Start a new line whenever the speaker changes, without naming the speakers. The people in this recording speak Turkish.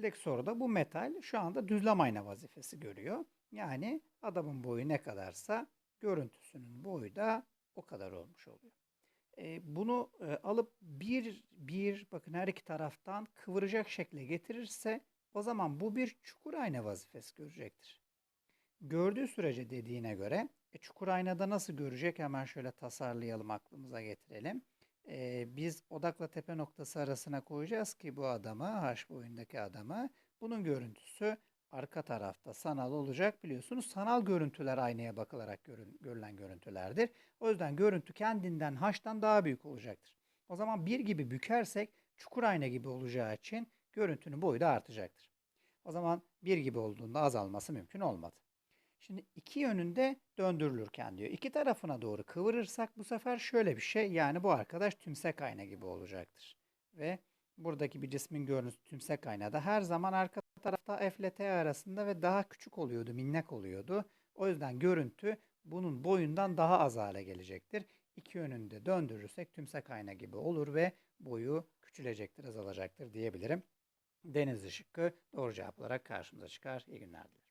şekildeki soruda bu metal şu anda düzlem ayna vazifesi görüyor. Yani adamın boyu ne kadarsa görüntüsünün boyu da o kadar olmuş oluyor. E, bunu e, alıp bir bir bakın her iki taraftan kıvıracak şekle getirirse o zaman bu bir çukur ayna vazifesi görecektir. Gördüğü sürece dediğine göre e, çukur aynada nasıl görecek hemen şöyle tasarlayalım aklımıza getirelim. E, biz odakla tepe noktası arasına koyacağız ki bu adamı H boyundaki adamı bunun görüntüsü arka tarafta sanal olacak biliyorsunuz. Sanal görüntüler aynaya bakılarak görün, görülen görüntülerdir. O yüzden görüntü kendinden H'tan daha büyük olacaktır. O zaman bir gibi bükersek çukur ayna gibi olacağı için görüntünün boyu da artacaktır. O zaman bir gibi olduğunda azalması mümkün olmadı. Şimdi iki yönünde döndürülürken diyor. İki tarafına doğru kıvırırsak bu sefer şöyle bir şey yani bu arkadaş tümsek ayna gibi olacaktır. Ve buradaki bir cismin görüntüsü tümsek aynada her zaman arka tarafta F ile T arasında ve daha küçük oluyordu, minnak oluyordu. O yüzden görüntü bunun boyundan daha az hale gelecektir. İki yönünde döndürürsek tümsek ayna gibi olur ve boyu küçülecektir, azalacaktır diyebilirim. Deniz şıkkı doğru cevap olarak karşımıza çıkar. İyi günler dilerim.